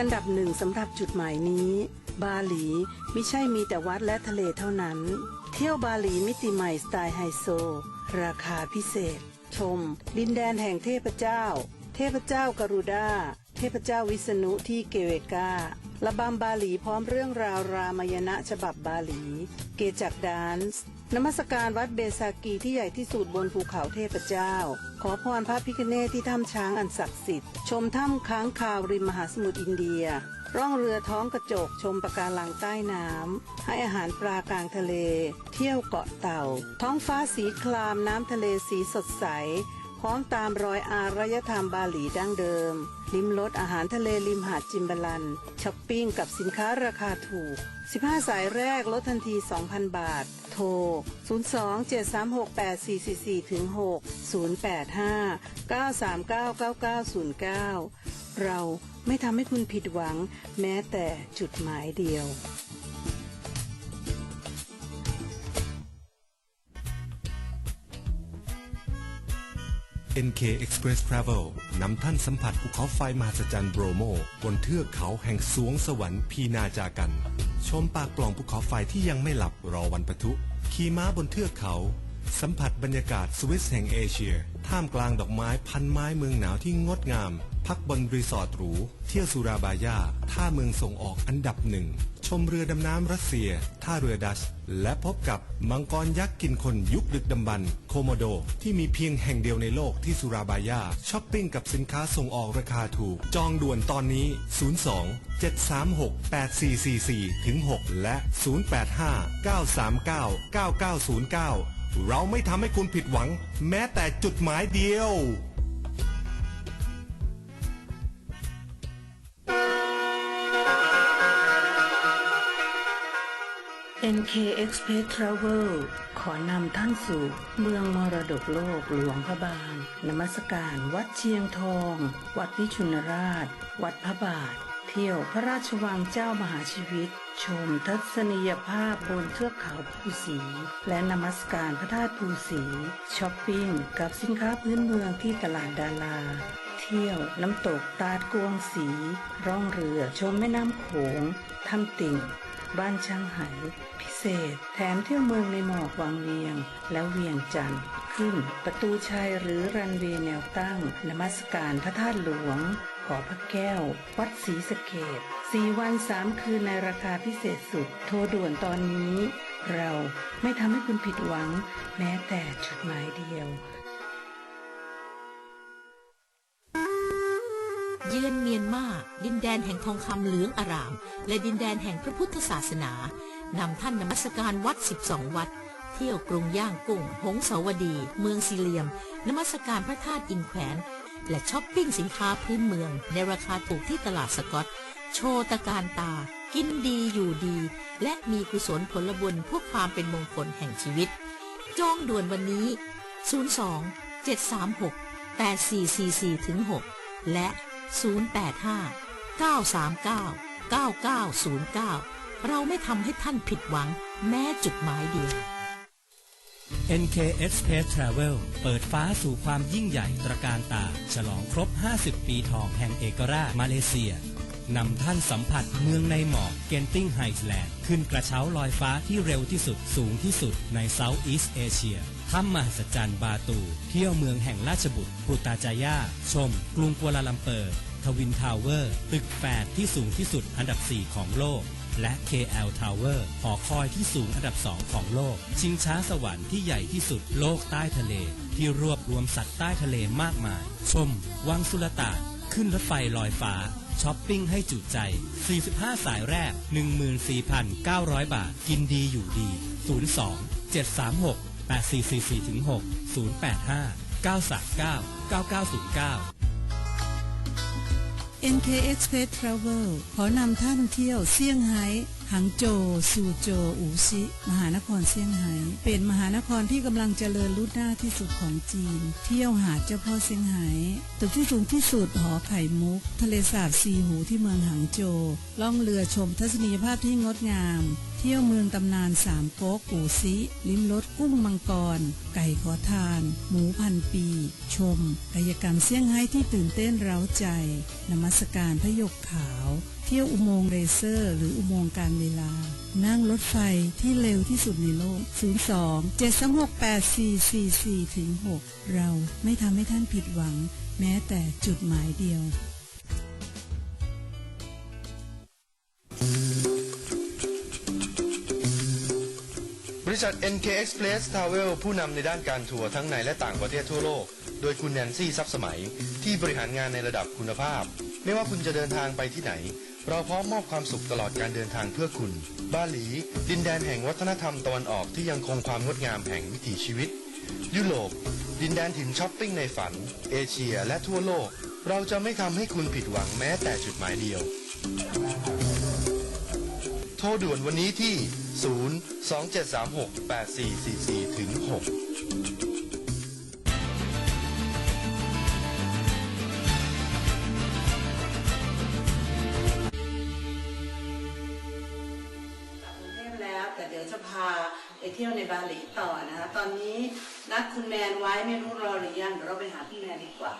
อันดับหนึ่งสำหรับจุดหมายนี้ บาหลีไม่ใช่มีแต่วัดและทะเลเท่านั้น เที่ยวบาหลีมิติใหม่สไตล์ไฮโซ ราคาพิเศษ ชม ดินแดนแห่งเทพเจ้า เทพเจ้ากรุดาเทพเจ้าวิษณุที่เกเวการะบำบาหลีพร้อมเรื่องราวรามายณะฉบับบาหลี เกจักดานซ์ นมัสการวัดเบสากีที่ใหญ่ที่สุดบนภูเขาเทพเจ้า ขอพรพระพิคเนตที่ถ้ำช้างอันศักดิ์สิทธิ์ชมถ้ำค้างคาวริมมหาสมุทรอินเดีย ร่องเรือท้องกระจกชมปะการังใต้น้ำให้อาหารปลากลางทะเล เที่ยวเกาะเต่า ท้องฟ้าสีครามน้ำทะเลสีสดใส พร้อมตามรอยอารยธรรมบาหลีดั้งเดิม ลิ้มรสอาหารทะเลริมหาดจิมบาลันช้อปปิ้งกับสินค้าราคาถูก 15 สายแรกลดทันที 2,000 บาท โทร 02-736-8444ถึง6 085 939 9909 เราไม่ทำให้คุณผิดหวังแม้แต่จุดหมายเดียว NK Express Travel นำท่านสัมผัสภูเขาไฟมหัศจรรย์โบรโม บนเทือกเขาแห่งสวงสวรรค์พีนาจากัน ชมปากปล่องภูเขาไฟที่ยังไม่หลับรอวันปะทุขี่ม้าบนเทือกเขา สัมผัสบรรยากาศสวิสแห่งเอเชีย ท่ามกลางดอกไม้พันไม้เมืองหนาวที่งดงาม พักบนรีสอร์ทหรู เที่ยวสุราบายาท่าเมืองส่งออกอันดับหนึ่ง ชมเรือดำน้ำรัสเซีย ท่าเรือดัช และพบกับมังกรยักษ์กินคนยุคดึกดำบรรพ์โคโมโด ที่มีเพียงแห่งเดียวในโลกที่สุราบายาช้อปปิ้งกับสินค้าส่งออกราคาถูก จองด่วนตอนนี้ 02 736 8444ถึง6และ 085 939 9909 เราไม่ทำให้คุณผิดหวัง แม้แต่จุดหมายเดียว NK Express Travel ขอนำท่านสู่เมืองมรดกโลกหลวงพระบาง นมัสการวัดเชียงทอง วัดวิชุนราช วัดพระบาท เที่ยวพระราชวังเจ้ามหาชีวิต ชมทัศนียภาพบนเทือกเขาภูสี และนมัสการพระธาตุภูสีช้อปปิ้งกับสินค้าพื้นเมืองที่ตลาดดาราเที่ยวน้ำตกตาดกวงสี ร่องเรือชมแม่น้ำโขงทำติ่ง บ้านช่างไหพิเศษ แถมเที่ยวเมืองในหมอกวังเวียง แล้วเวียงจันทร์ขึ้น ประตูชัยหรือรันเวย์แนวตั้งนมัสการพระธาตุหลวงขอพระแก้ว วัดศรีสะเกดสี่วันสามคืนในราคาพิเศษสุด โทรด่วนตอนนี้ เราไม่ทำให้คุณผิดหวัง แม้แต่จุดหมายเดียว เยือนเมียนมาดินแดนแห่งทองคำเหลืองอาราม และดินแดนแห่งพระพุทธศาสนานำท่านนมัสการวัด 12 วัด เที่ยวกรุงย่างกุ้ง หงสาวดี เมืองซีเลียม นมัสการพระธาตุอินแขวน และช้อปปิ้งสินค้าพื้นเมือง ในราคาถูกที่ตลาดสกอต โชว์ตะการตา กินดีอยู่ดี และมีกุศลผลบุญพื่อความเป็นมงคลแห่งชีวิต จองด่วนวันนี้ 02 736 8444ถึง6และ 085 939 9909 เราไม่ทำให้ท่านผิดหวังแม้จุดหมายเดียว NK Express Travel เปิดฟ้าสู่ความยิ่งใหญ่ตระการตา ฉลองครบ 50 ปีทองแห่งเอกราชมาเลเซีย นำท่านสัมผัสเมืองในหมอกเกนติงไฮแลนด์ขึ้นกระเช้าลอยฟ้าที่เร็วที่สุดสูงที่สุดในเซาท์อีสเอเชียถ้ำมหัศจรรย์บาตู เที่ยวเมืองแห่งราชบุตรปูตาจายาชม กรุงกัวลาลัมเปอร์ทวินทาวเวอร์ ตึกแฝดที่สูงที่สุดอันดับ 4 ของโลก และ KL Tower หอคอยที่สูงอันดับ 2 ของโลก ชิงช้าสวรรค์ที่ใหญ่ที่สุดโลกใต้ทะเล ที่รวบรวมสัตว์ใต้ทะเลมากมาย ชม วังสุลต่านขึ้นรถไฟลอยฟ้า ช้อปปิ้งให้จุใจ 45 สายแรก 14,900 บาท กินดีอยู่ดี 02 736 8444ถึง6 085 939 9909 NK Express Travel ขอนำท่านเที่ยวเซี่ยงไฮ้ หังโจวซูโจวอูซิมหานครเซี่ยงไฮ้เป็นมหานครที่กำลังเจริญรุ่หน้าที่สุดของจีน เที่ยวหาดเจ้าพ่อเซี่ยงไฮ้ตึกที่สูงที่สุดหอไข่มุก ทะเลสาบซีหูที่เมืองหังโจวล่องเรือชมทัศนียภาพที่งดงาม เที่ยวเมืองตำนานสามก๊กปูซิ ลิ้มรสกุ้งมังกร ไก่ขอทาน หมูพันปี ชมกายกรรมเซี่ยงไฮ้ที่ตื่นเต้นเร้าใจ นมัสการพระยกขาว เที่ยวอุโมงค์เรเซอร์ หรืออุโมงค์การเวลา นั่งรถไฟที่เร็วที่สุดในโลก 02 726 8444ถึง6เราไม่ทำให้ท่านผิดหวัง แม้แต่จุดหมายเดียว ริษัท NK Express Travel ผู้นำในด้านการทัวร์ทั้งในและต่างประเทศทั่วโลก โดยคุณแนนซี่ซับสมัย ที่บริหารงานในระดับคุณภาพ ไม่ว่าคุณจะเดินทางไปที่ไหน เราพร้อมมอบความสุขตลอดการเดินทางเพื่อคุณ บาหลี ดินแดนแห่งวัฒนธรรมตะวันออกที่ยังคงความงดงามแห่งวิถีชีวิต ยุโรป ดินแดนถิ่นช้อปปิ้งในฝัน เอเชียและทั่วโลก เราจะไม่ทำให้คุณผิดหวังแม้แต่จุดหมายเดียว โทรด่วนวันนี้ที่ 0 2 7 3 6 8 4 4 4ถึง6กรุงเทพแล้วแต่เดี๋ยวจะพาไปเที่ยวในบาหลีต่อนะคะ ตอนนี้นัดคุณแมนไว้ไม่รู้รอหรือยังเดี๋ยวเราไปหาพี่แมนดีกว่า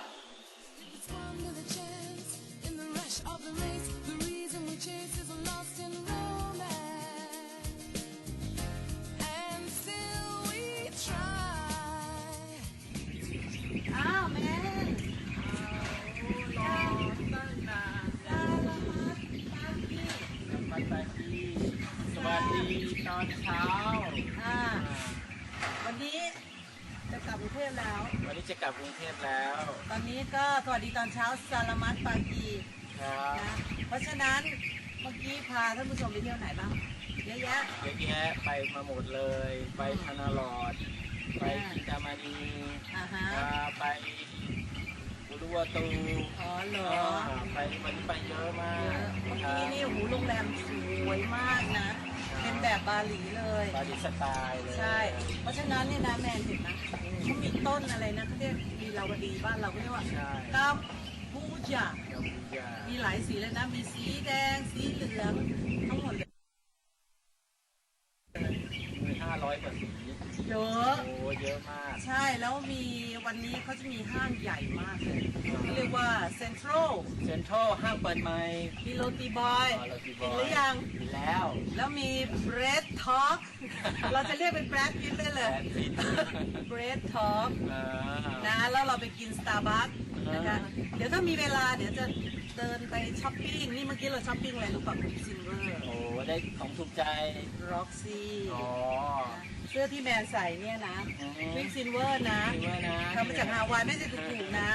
เช้าอ่าวันนี้จะกลับกรุงเทพแล้ว วันนี้จะกลับกรุงเทพแล้ว ตอนนี้ก็สวัสดีตอนเช้าซาลามัตปากีครับนะเพราะฉะนั้นเมื่อกี้พาท่านผู้ชมไปเที่ยวไหนบ้างเยอะแยะ เยอะแยะไปมาหมดเลย ไปธนาลอด ไปกิตามานีอ่าฮะ อ่าไปอุรุวาตูอ๋อเหรออ่าไปวันนี้ไปเยอะมากเยอะเมื่อครักี้บนี่หูโรงแรมสวยมากนะ เป็นแบบบาหลีเลย บาลิสไตล์เลยใช่ เพราะฉะนั้นเนี่ยนะแมนเห็นนะเขามีต้นอะไรนะเขาเรียกลีลาวดีบ้านเราก็เรียกว่าใช่ก้ามพูจาเดี๋ยวผมจะมีหลายสีเลยนะ มีสีแดง สีเหลืองทั้งหมดเลย มีห้าร้อย กว่าสีเยอะ โอ้เยอะมาก ใช่แล้วมีวันนี้เขาจะมีห้างใหญ่มากเลยเขาเรียกว่าเซ็นทรัลเซ็นทรัลห้างเปิดใหม่ มีโรตีบอยอ๋อ Roti เห็น Boy หรือยังมีแล้ว แล้วมี bread talk เราจะเรียกเป็น bread พิทได้เลย Brad Pitt bread talk อ่านะแล้วเราไปกิน Starbucks นะคะอ่าเดี๋ยวถ้ามีเวลาเดี๋ยวจะเดินไปช้อปปิ้งนี่เมื่อกี้เราช้อปปิ้งอะไรรู้ป่ะคุณซิลเวอร์ โอ้ ได้ของถูกใจ ร็อกซี่อ๋อ เสื้อที่แมนใส่เนี่ยนะอือฮึ วิกซินเวอร์นะซิลเวอร์นะทำมาจากฮาวายไม่ใช่ถูกๆนะ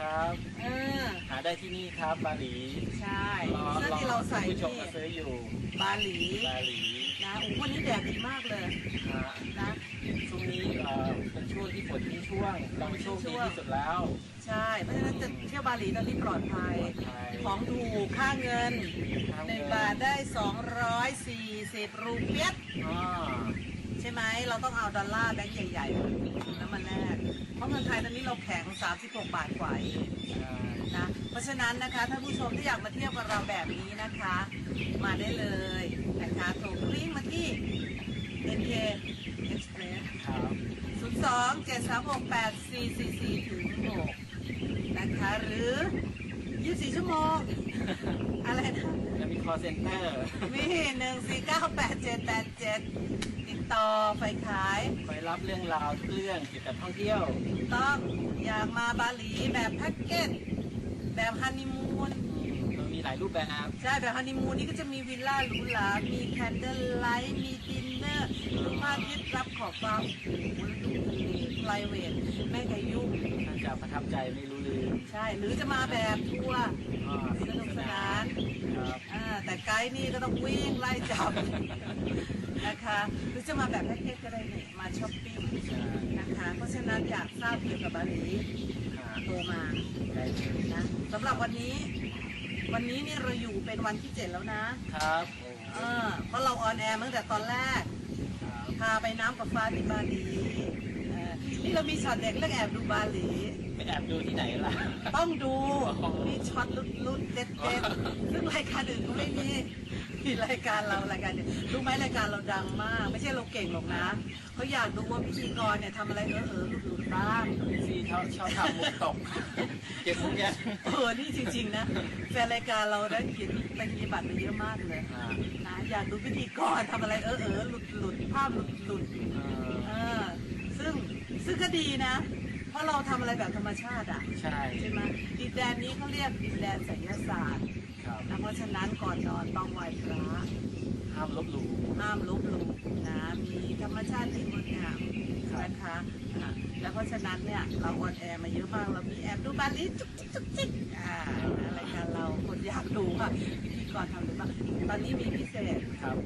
ครับ เออหาได้ที่นี่ครับบาหลีใช่รอเสื้อที่เราใส่ผู้ชมนี่มาซื้ออยู่บาหลีบาหลีนะโอ้วันนี้แดดดีมากเลยฮะนะ ช่วงนี้เอ่อเป็นช่วงที่ฝนทิ้งช่วงเราโชคดีที่สุดแล้ว ใช่ เพราะฉะนั้นจะเที่ยวบาหลีตอนนี้ปลอดภัยปลอดภัยของถูกค่าเงินค่าเงินหนึ่งบาทได้ 240 รูเปียสอ่าใช่ไหม เราต้องเอาดอลลาร์แบงค์ใหญ่ๆแล้วมาแลกเพราะเงินไทยตอนนี้เราแข็ง 36 บาทกว่าเองใช่นะ เพราะฉะนั้นนะคะท่านผู้ชมที่อยากมาเที่ยวกับเราแบบนี้นะคะ มาได้เลยนะคะโทรกริ้งมาที่ NK Express ครับ02 736 8444ถึง6นะคะห รือ 24 ชั่วโมง อะไรนะ จะมี call center มี1498787ติดต่อไฟขายไปรับเรื่องราวทุกเรื่องเกี่ยวกับท่องเที่ยวต้องอยากมาบาหลีแบบแพ็กเกจแบบฮันนีมูน มันมีหลายรูปแบบ ใช่แบบฮันนีมูนนี่ก็จะมีวิลล่าหรูหรา มีแคนเดลไลท์ มีดินเนอร์ดูพระอาทิตย์รับขอบฟ้าโอ้โห แล้วดูทะเลไพรเวทไม่เคยยุ่งท่านจะประทับใจไม่รู้ลืมใช่ หรือจะมาแบบทัวร์อ่าสนุกสนานครับ อ่าแต่ไกด์นี่ก็ต้องวิ่งไล่จับ นะคะ หรือจะมาแบบแพ็กเกจก็ได้นี่มาช้อปปิ้งใช่นะคะ เพราะฉะนั้นอยากทราบเกี่ยวกับบาหลีอ่าโทรมา ได้เลยนะสำหรับวันนี้ วันนี้เนี่ยเราอยู่เป็นวันที่เจ็ดแล้วนะครับโอ้เออเพราะเราออนแอร์มาตั้งแต่ตอนแรก ครับพาไปน้ำกับฟ้าที่บาหลีเออ นี่เรามีช็อตเด็กเรื่องแอบดูบาหลี ไปแอบดูที่ไหนล่ะ ต้องดูอ๋อมีช็อตลุ้นๆเด็ดๆซึ่งรายการอื่นก็ไม่มีมีรายการเรารายการเดียวรู้ไหมรายการเราดังมาก ไม่ใช่เราเก่งหรอกนะเขาอยากดูว่าพิธีกรเนี่ยทำอะไรเออเออหลุดหลุดๆบ้าง ซีชอบชอบทำมุกตก เก็บมุกแกเออ นี่จริงๆนะแฟนรายการเราได้เขียนปริญญาบัตรมาเยอะมากเลยอ่านะอยากดูพิธีกรทำอะไรเออเออหลุดหลุดภาพหลุดหลุดเออเออ ซึ่ง ซึ่งก็ดีนะ เพราะเราทำอะไรแบบธรรมชาติอะใช่ใช่ไหมดินแดนนี้เขาเรียกดินแดนไสยศาสตร์ครับนะเพราะฉะนั้นก่อนนอนต้องไหว้พระห้ามลบหลู่ห้ามลบหลู่นะมีธรรมชาติที่งดงามนะคะอะแล้วเพราะฉะนั้นเนี่ยเราออนแอร์มาเยอะมากเรามีแอบดูบาลีจุกจิกจุกจิกอ่ารายการเราคนอยากดูว่าพิธีกรทำหรือเปล่าตอนนี้มีพิเศษครับ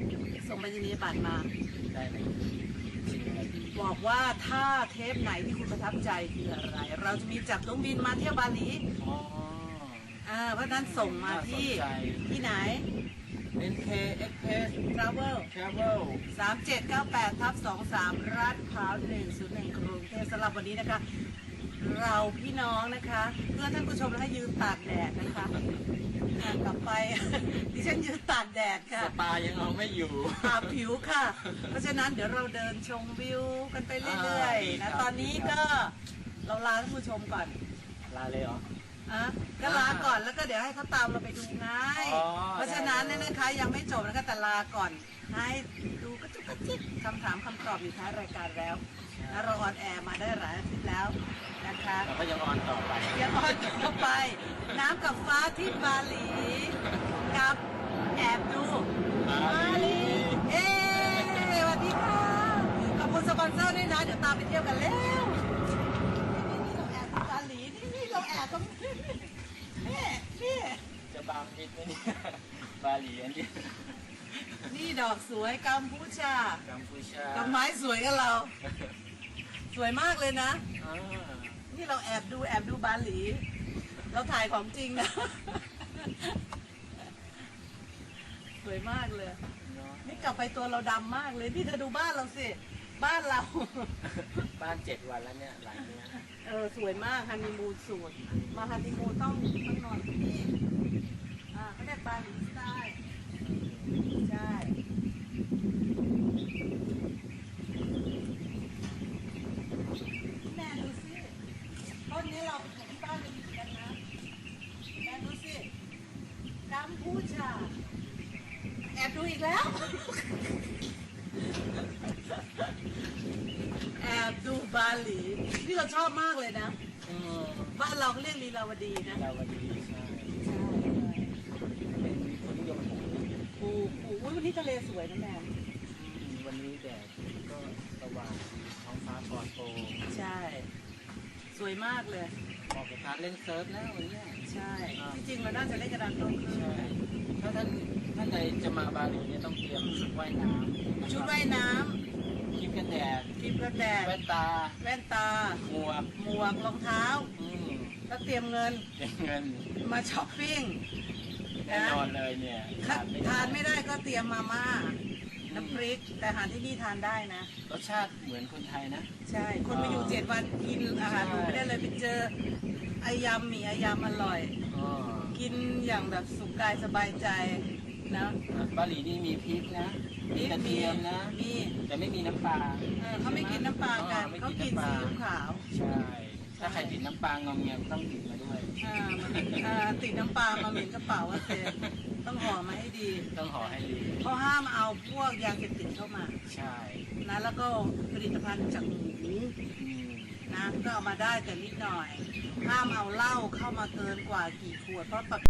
ส่งไปรษณียบัตรมาได้ไหมชิมอะไรดี บอกว่าถ้าเทปไหนที่คุณประทับใจคืออะไร เราจะมีจับเครื่องบินมาเที่ยวบาหลีอ๋ออ่าเพราะฉะนั้นส่งมาที่น่าสนใจ ที่ไหน NK Express Travel Travel 3798ทับ23ราดพร้าว101กรุงเทพสำหรับวันนี้นะคะ เราพี่น้องนะคะ เพื่อท่านผู้ชมและให้ยืนตากแดดนะคะอ่ากลับไป ดิฉันยืนตากแดดสค่ะปายังเอาไม่อยู่ อาบผิวค่ะ เพราะฉะนั้นเดี๋ยวเราเดินชมวิวกันไปเรื่อยอ่าดีๆครันะบตอนนี้ก็เราลาท่านผู้ชมก่อนลาเลยเหรอ อะก็ลาก่อนแล้วก็เดี๋ยวให้เขาตามเราไปดูไง อ๋อเพราะฉะนั้นเนี่ยได้นะคะยังไม่จบนะคะแต่ลาก่อน ให้ดูกระจุกกระจิกคำถามคำตอบอยู่ท้ายรายการแล้วนะเราออนแอร์มาได้หลายอาทิตย์แล้วนะคะเราก็ยังออนต่อไปยังออนเข้าไป น้ำกับฟ้าที่บาหลีกับแอบดูบาหลีเอ๊สวัสดีค่ะขอบคุณสปอนเซอร์ด้วยนะ เดี๋ยวตามไปเที่ยวกันแล้วนี่นี่เราแอบดูบาหลีนี่นี่เราแอบตรงนี้นี่นี่จะบางมิดไหมเนี่ยบาหลีอันนี้ นี่ดอกสวยกัมพูชากัมพูชาดอกไม้สวยกับเรา สวยมากเลยนะ อ่านี่เราแอบดูแอบดูบาหลี เราถ่ายของจริงนะ สวยมากเลย เนอะนี่กลับไปตัวเราดำมากเลย นี่เธอดูบ้านเราสิ บ้านเรา บ้านเจ็ดวันแล้วเนี่ยหลังเนี้ยเออสวยมากฮันนีมูนสูตรมาฮันนีมูนต้องต้องนอนที่นี่ อ่าเขาเรียกบาหลีสไตล์ใช่ แม่ดูสิต้นนี้เราไปปลูกที่บ้านเราอยู่กันนะ แม่ดูสิกัมพูชา แอบดูอีกแล้ว แอบดูบาหลี ที่เราชอบมากเลยนะอืมบ้านเราก็เรียกลีลาวดีนะดาวดีใช่เป็นคนนิยมปลูกปูปูอุ้ยวันนี้ทะเลสวยนะแม่อืมวันนี้แดดก็สว่างท้องฟ้าปลอดโปร่งใช่ สวยมากเลย เหมาะกับการเล่นเซิร์ฟแล้ววันเนี้ย ใช่ที่จริงเราน่าจะเล่นกระดานโต้ครึ่งใช่ถ้าท่านท่านใดจะมาบาหลีเนี่ยต้องเตรียมชุดว่ายน้ำชุดว่ายน้ครีม กันแดดำครีมกันแดดแว่นตา แว่นตา หมวก หมวกรองเท้า อืมแล้วเตรียมเงิน เก็บเงินมาช้อปปิ้งแน่นอนเลยเนี่ยถ้าไม่ทานไม่ได้ก็เตรียมมาม่า น้ำพริก แต่อาหารที่นี่ทานได้นะ รสชาติเหมือนคนไทยนะ ใช่ คนมาอยู่เจ็ดวันกินอาหารหรูไม่ได้เลยไปเจออายำหมี่อายำอร่อย อ๋อกินอย่างแบบสุขกายสบายใจ นะบาหลีนี่มีพริกนะ มีกระเทียมนะ มีแต่ไม่มีน้ำปลาเออเขาไม่กินน้ำปลากันอ๋อไม่เขากิกินนน้ำปซีลาอิ๊วขาว ใช่ ถ้าใครติดน้ำปลางอมเงียมต้องติดมาด้วยอ่ามันอ่าติดน้ำปลามาเหม็นกระเป๋าอะเซต้องห่อมาให้ดีต้องห่อให้ดีเพราะห้ามเอาพวกยาเสพติดเข้ามา ใช่นะแล้วก็ผลิตภัณฑ์จากหมูอืมนะก็เอามาได้แต่นิดหน่อย ห้ามเอาเหล้าเข้ามาเกินกว่ากี่ขวดเพราะปก